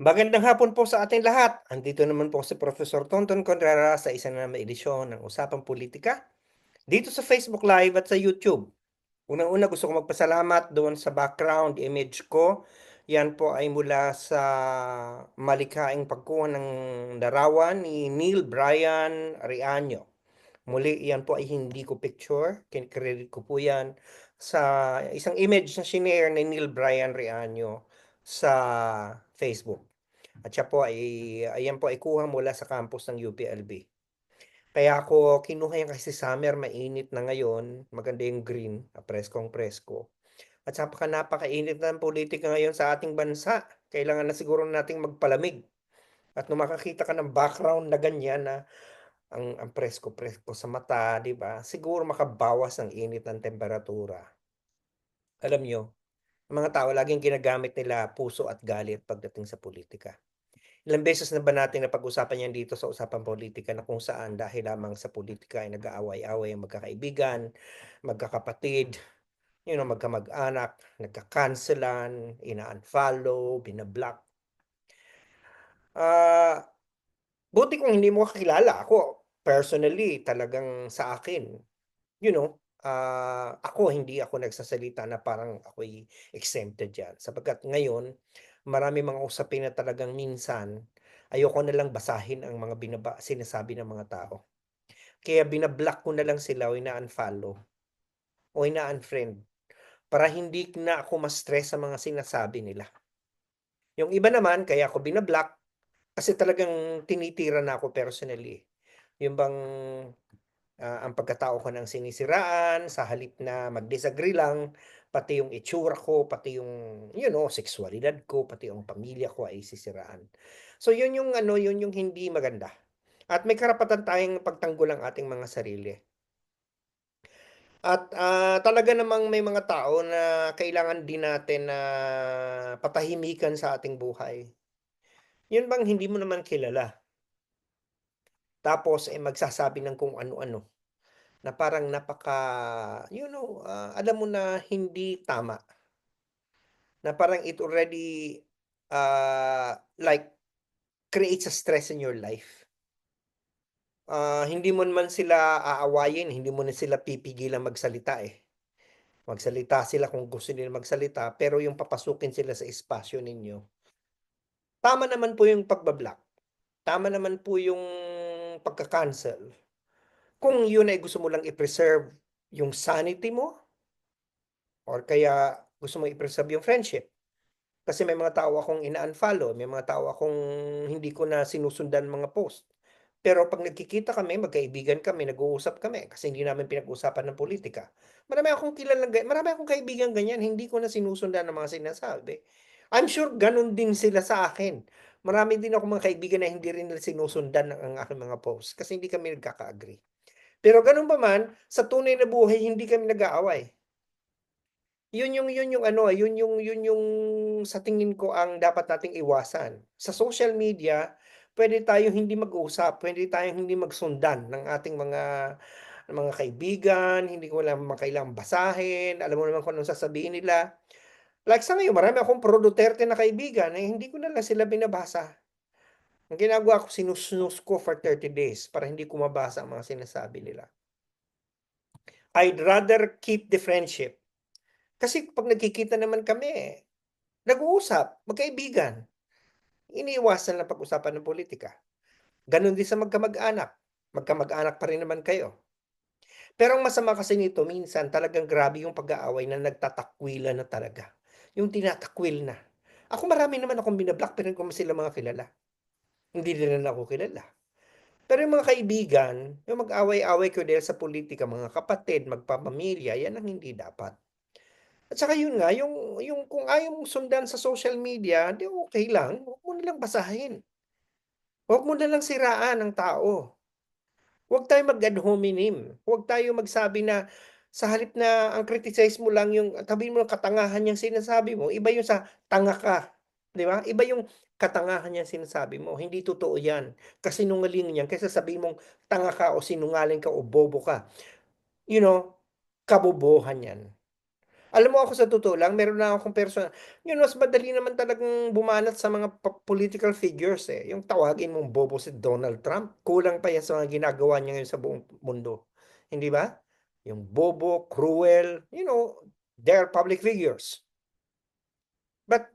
Magandang hapon po sa ating lahat. Andito naman po si Professor Tonton Contreras sa isa na namang edisyon ng Usapang Politika dito sa Facebook Live at sa YouTube. Unang-una gusto ko magpasalamat doon sa background image ko. Yan po ay mula sa malikhaing pagkuha ng larawan ni Neil Brian Riaño. Muli, yan po ay hindi ko picture. Kinikredit ko po yan sa isang image na shinare ni Neil Brian Riaño sa Facebook. At siya po ay, ayan po ay kuha mula sa campus ng UPLB. Kaya ako kinuha yan kasi summer, mainit na ngayon, maganda yung green, preskong presko. At saka napakainit na ng politika ngayon sa ating bansa. Kailangan na siguro nating magpalamig. At nung makakita ka ng background na ganyan na ang, ang presko-presko sa mata, di ba? Siguro makabawas ng init ng temperatura. Alam nyo, ang mga tao laging ginagamit nila puso at galit pagdating sa politika. Ilang beses na ba natin napag-usapan yan dito sa usapang politika na kung saan dahil lamang sa politika ay nag-aaway-away ang magkakaibigan, magkakapatid, you know, magkamag-anak, nagka-cancelan, ina-unfollow, binablock. Ah, buti kung hindi mo kakilala ako, personally, talagang sa akin, you know, ah, ako hindi ako nagsasalita na parang ako'y exempted diyan. Sapagkat ngayon, marami mga usapin na talagang minsan ayoko na lang basahin ang mga binaba sinasabi ng mga tao. Kaya binablock ko na lang sila o ina-unfollow o ina-unfriend para hindi na ako ma-stress sa mga sinasabi nila. Yung iba naman, kaya ako binablock kasi talagang tinitira na ako personally. Yung bang uh, ang pagkatao ko ng sinisiraan sa halip na mag-disagree lang, pati yung itsura ko, pati yung, you know, sexualidad ko, pati yung pamilya ko ay sisiraan. So yun yung ano, yun yung hindi maganda. At may karapatan tayong pagtanggol ang ating mga sarili. At uh, talaga namang may mga tao na kailangan din natin na uh, patahimikan sa ating buhay. Yun bang hindi mo naman kilala? Tapos eh magsasabi ng kung ano-ano na parang napaka you know, uh, alam mo na hindi tama. Na parang it already uh, like creates a stress in your life. Uh, hindi mo naman sila aawayin, hindi mo na sila pipigilan magsalita eh. Magsalita sila kung gusto nila magsalita, pero yung papasukin sila sa espasyo ninyo. Tama naman po yung pagbablock. Tama naman po yung pagka-cancel. Kung yun ay gusto mo lang i-preserve yung sanity mo, or kaya gusto mo i-preserve yung friendship. Kasi may mga tao akong ina-unfollow, may mga tao akong hindi ko na sinusundan mga post. Pero pag nagkikita kami, magkaibigan kami, nag-uusap kami, kasi hindi namin pinag-usapan ng politika. Marami akong kilalang, marami akong kaibigan ganyan, hindi ko na sinusundan ng mga sinasabi. I'm sure ganun din sila sa akin. Marami din ako mga kaibigan na hindi rin nila sinusundan ng aking mga posts kasi hindi kami nagkaka-agree. Pero ganun pa man, sa tunay na buhay hindi kami nag-aaway. Yun yung yun yung ano, yun yung yun yung sa tingin ko ang dapat nating iwasan. Sa social media, pwede tayong hindi mag-usap, pwede tayong hindi magsundan ng ating mga mga kaibigan, hindi ko lang makailang basahin, alam mo naman kung anong sasabihin nila. Like sa ngayon, marami akong pro Duterte na kaibigan, eh, hindi ko na lang sila binabasa. Ang ginagawa ko, sinusnus ko for 30 days para hindi ko mabasa ang mga sinasabi nila. I'd rather keep the friendship. Kasi pag nagkikita naman kami, nag-uusap, magkaibigan. Iniiwasan lang pag-usapan ng politika. Ganon din sa magkamag-anak. Magkamag-anak pa rin naman kayo. Pero ang masama kasi nito, minsan talagang grabe yung pag-aaway na nagtatakwilan na talaga. Yung tinatakwil na. Ako marami naman akong binablock pero kung sila mga kilala. Hindi nila ako kilala. Pero yung mga kaibigan, yung mag-away-away ko dahil sa politika, mga kapatid, magpapamilya, yan ang hindi dapat. At saka yun nga, yung, yung kung ayaw mong sundan sa social media, di okay lang, huwag mo nilang basahin. Huwag mo nalang siraan ang tao. Huwag tayo mag-ad hominem. Huwag tayo magsabi na sa halip na ang criticize mo lang yung, sabihin mo ng katangahan yung sinasabi mo, iba yung sa tanga ka. Di ba? Iba yung katangahan yan sinasabi mo. Hindi totoo yan. Kasi nungaling yan. Kaysa sabihin mong tanga ka o sinungaling ka o bobo ka. You know, kabobohan yan. Alam mo ako sa totoo lang meron na akong persona yun mas madali naman talagang bumanat sa mga po political figures, eh, yung tawagin mong bobo si Donald Trump, kulang pa yan sa mga ginagawa niya ngayon sa buong mundo, hindi ba? Yung bobo, cruel, you know, they are public figures. But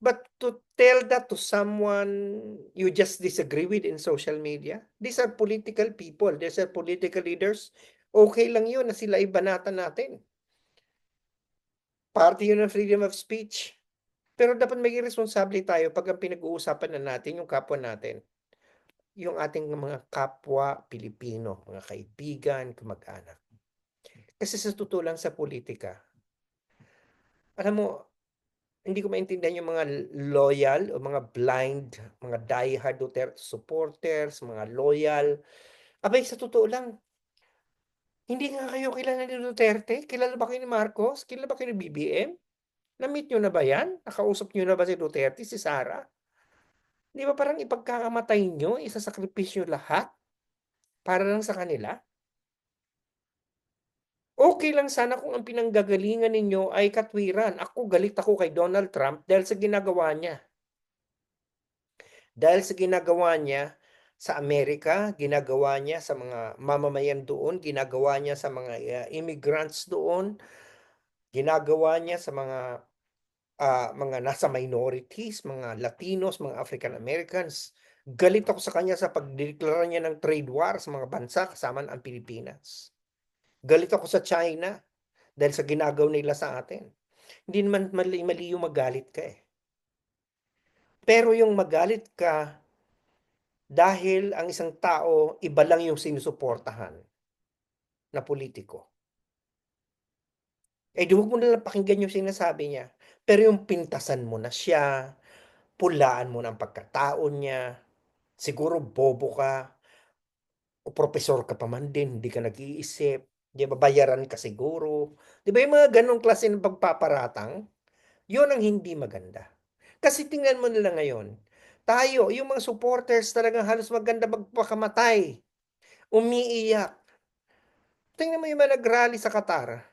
but to tell that to someone you just disagree with in social media, these are political people, these are political leaders, okey lang yun na sila ay banatan natin. Parte yun ng freedom of speech. Pero dapat maging responsable tayo 'pag ang pinag-uusapan na natin yung kapwa natin. Yung ating mga kapwa Pilipino, mga kaibigan, kamag-anak. Kasi sa totoo sa pulitika alam mo, hindi ko maintindihan yung mga loyal o mga blind, mga die-hard Duterte supporters, mga loyal. Aba'y sa totoo lang hindi nga kayo kilala ni Duterte, kilala ba kayo ni Marcos, kilala ba kayo ni BBM? Na-meet niyo na ba yan? Nakausap niyo na ba si Duterte, si Sara? 'Di ba parang ipagkakamatay niyo, isasakripisyo lahat, para lang sa kanila? Okey lang sana kung ang pinanggagalingan ninyo ay katwiran, ako galit ako kay Donald Trump dahil sa ginagawa niya. Dahil sa ginagawa niya sa Amerika, ginagawa niya sa mga mamamayan doon, ginagawa niya sa mga, ah, immigrants doon, ginagawa niya sa mga, ah, mga nasa minorities, mga Latinos, mga African Americans. Galit ako sa kanya sa pagdedeklara niya ng trade war sa mga bansa kasama ang Pilipinas. Galit ako sa China dahil sa ginagawa nila sa atin. Hindi naman mali mali yung magalit ka, eh. Pero yung magalit ka dahil ang isang tao iba lang yung sinusuportahan na pulitiko. Eh, di mo nalang pakinggan yung sinasabi niya, pero yung pintasan mo na siya, pulaan mo na ang pagkatao niya, siguro bobo ka o propesor ka pa man din, hindi ka nag-iisip, 'di ba, bayaran ka siguro, 'di ba yung mga ganong klase ng pagpaparatang, yun ang hindi maganda. Kasi tingnan mo na lang ngayon, tayo, yung mga supporters talagang halos maganda magpakamatay, umiiyak. Tingnan mo yung mga nag-rally sa Qatar.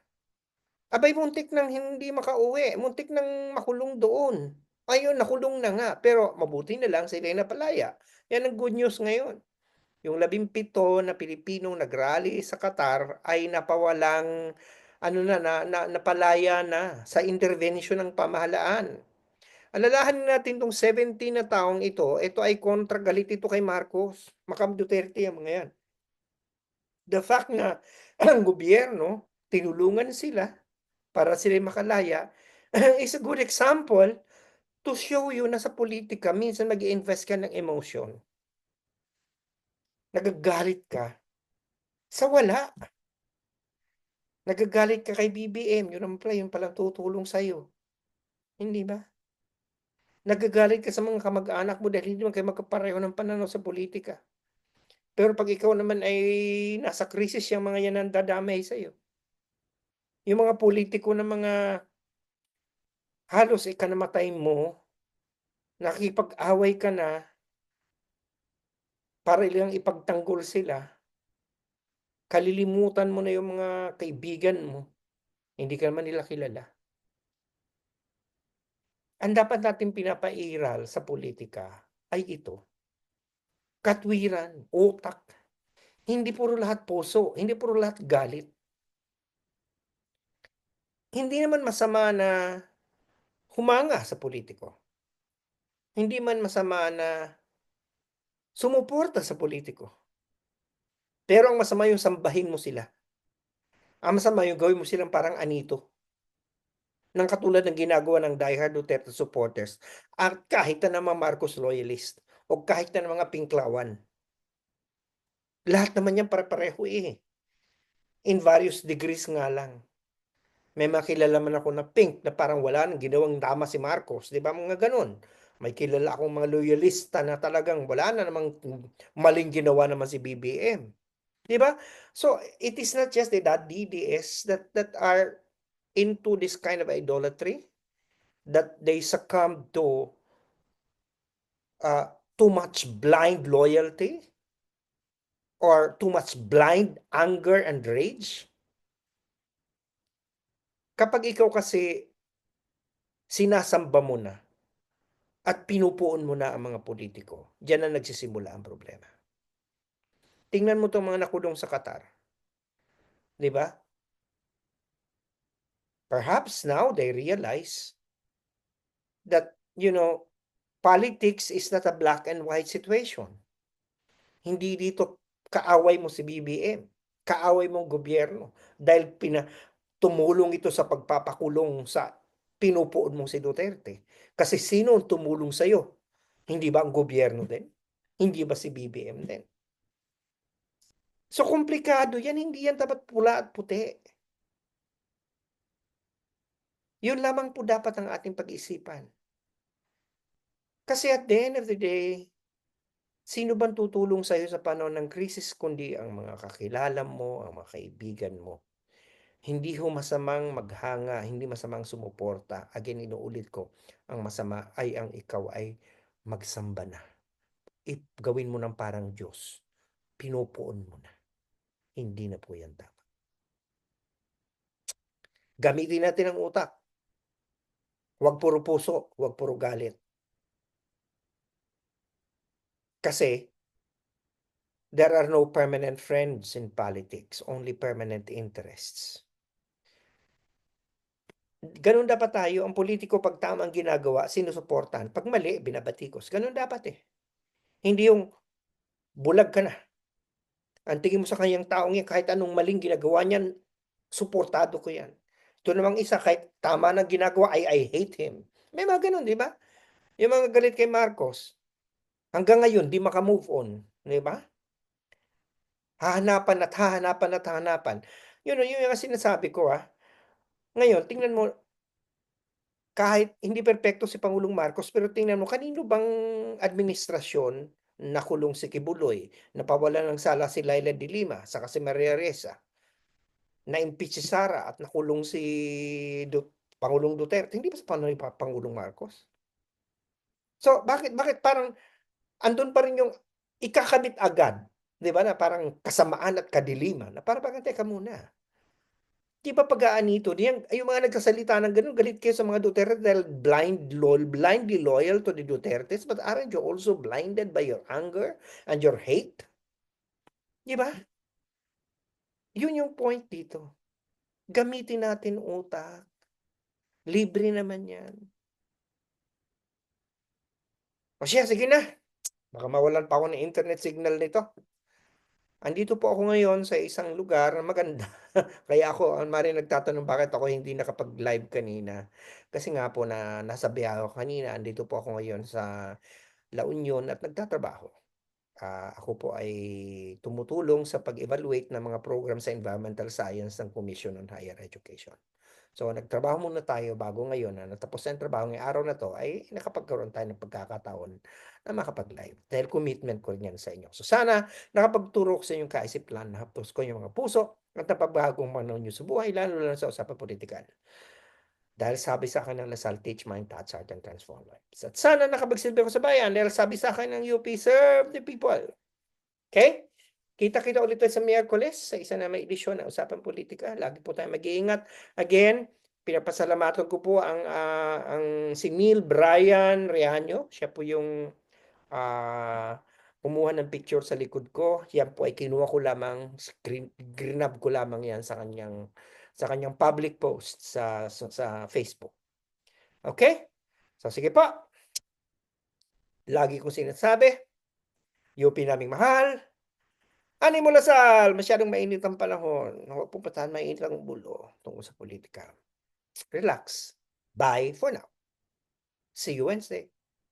Aba'y muntik ng hindi makauwi, muntik ng makulong doon. Ayun, nakulong na nga, pero mabuti na lang sila'y napalaya. Yan ang good news ngayon. Yung 17 na Pilipinong nag-rally sa Qatar ay napawalang ano na, na, na napalaya na sa intervention ng pamahalaan. Alalahanin natin 'tong 17 na taong ito, ito ay kontra galit ito kay Marcos, Macam Duterte ang mga yan. The fact na ang gobyerno tinulungan sila para sila'y makalaya is a good example to show you na sa politika minsan mag-i-invest ka ng emotion. Nagagalit ka sa wala. Nagagalit ka kay BBM, yun naman pala yun palang tutulong sa'yo. Hindi ba? Nagagalit ka sa mga kamag-anak mo dahil hindi naman kayo magkapareho ng pananaw sa politika. Pero 'pag ikaw naman ay nasa krisis yang mga yan ang dadamay sa'yo. Yung mga politiko na mga halos ikanamatay mo, nakikipag-away ka na para lang ipagtanggol sila. Kalilimutan mo na yung mga kaibigan mo, hindi ka naman nila kilala. Ang dapat nating pinapairal sa politika ay ito. Katwiran, utak. Hindi puro lahat puso, hindi puro lahat galit. Hindi naman masama na humanga sa politiko. Hindi man masama na sumuporta sa politiko. Pero ang masama yung sambahin mo sila. Ang masama yung gawin mo silang parang anito ng katulad ng ginagawa ng diehard Duterte supporters at kahit na mga Marcos loyalist o kahit na mga pinklawan. Lahat naman yan pare-pareho eh. In various degrees nga lang. May makilala man ako na pink na parang wala nang ginawang tama si Marcos, di ba mga ganon. May kilala akong mga loyalista na talagang wala na namang maling ginawa naman si BBM. Di ba? So, it is not just the DDS that that are into this kind of idolatry that they succumb to uh, too much blind loyalty or too much blind anger and rage Kapag ikaw kasi sinasamba mo na at pinupuon mo na ang mga politiko, diyan na nagsisimula ang problema. Tingnan mo 'tong mga nakulong sa Qatar. 'Di ba? Perhaps now they realize that, you know, politics is not a black and white situation. Hindi dito kaaway mo si BBM, kaaway mo ang gobyerno dahil pina tumulong ito sa pagpapakulong sa pinupuon mong si Duterte. Kasi sino ang tumulong sa'yo? Hindi ba ang gobyerno din? Hindi ba si BBM din? So komplikado yan, hindi yan dapat pula at puti. Yun lamang po dapat ang ating pag-isipan. Kasi at the end of the day, sino bang tutulong sa'yo sa panahon ng krisis kundi ang mga kakilala mo, ang mga kaibigan mo. Hindi ho masamang maghanga, hindi masamang sumuporta. Again, inuulit ko, ang masama ay ang ikaw ay magsamba na. If gawin mo ng parang Diyos, pinupuon mo na. Hindi na po yan tama. Gamitin natin ang utak. Huwag puro puso, huwag puro galit. Kasi, there are no permanent friends in politics, only permanent interests. Ganun dapat tayo, ang politiko pag tama ang ginagawa, sinusuportahan. Pag mali, binabatikos. Ganun dapat eh. Hindi yung bulag ka na. Ang tingin mo sa kanyang taong yan, kahit anong maling ginagawa niyan, suportado ko yan. Ito namang isa, kahit tama ng ginagawa, I, I hate him. May mga ganun, di ba? Yung mga galit kay Marcos, hanggang ngayon, di makamove on. Di ba? Hahanapan at hahanapan at hahanapan. Yun, yun yung sinasabi ko ah. Ngayon, tingnan mo, kahit hindi perpekto si Pangulong Marcos, pero tingnan mo, kanino bang administrasyon nakulong si Kibuloy, napawalan ng sala si Laila de Lima, saka si Maria Reza, na-impeach si Sara at nakulong si Du- Pangulong Duterte, hindi ba sa panahon ni Pa- Pangulong Marcos? So, bakit bakit parang andun pa rin yung ikakabit agad, 'di ba, na parang kasamaan at kadiliman, na parang parang teka muna. Di ba pag-aanito, diyan ay yung mga nagsasalita ng ganun, galit kayo sa mga Duterte dahil blind lol, blindly loyal to the Dutertes, but aren't you also blinded by your anger and your hate? Di ba? Yun yung point dito. Gamitin natin utak. Libre naman yan. O siya, sige na. Baka mawalan pa ako ng internet signal nito. Andito po ako ngayon sa isang lugar na maganda. Kaya ako, mari nagtatanong bakit ako hindi nakapag-live kanina. Kasi nga po na nasa ako kanina, andito po ako ngayon sa La Union at nagtatrabaho. Ah, ako po ay tumutulong sa pag-evaluate ng mga program sa environmental science ng Commission on Higher Education. So nagtrabaho muna tayo bago ngayon na natapos na ang trabaho ngayong araw na to ay nakapagkaroon tayo ng pagkakataon na makapag-live dahil commitment ko rin yan sa inyo. So sana nakapagturo ko sa inyong kaisip plan na hapos ko yung mga puso at napabagong panahon nyo sa buhay lalo na sa usapan politikal. Dahil sabi sa akin ng Lasal, teach mind, touch heart, and transform lives. At sana nakapagsilbi ko sa bayan dahil sabi sa akin ng UP, serve the people. Okay? Kita-kita ulit tayo sa Miyerkules sa isa na may edisyon na Usapan Politika. Lagi po tayo mag-iingat. Again, pinapasalamatan ko po ang, ah, ang si Neil Brian Reaño. Siya po yung ah, kumuha ng picture sa likod ko. Yan po ay kinuha ko lamang, screen, grinab ko lamang yan sa kanyang sa kanyang public post sa, sa, sa Facebook. Okay? So sige po. Lagi ko sinasabi, UP naming mahal, Ani mo Lasal, masyadong mainit ang panahon. Huwag pupuntahan mainit ang bulo tungkol sa politika. Relax. Bye for now. See you Wednesday.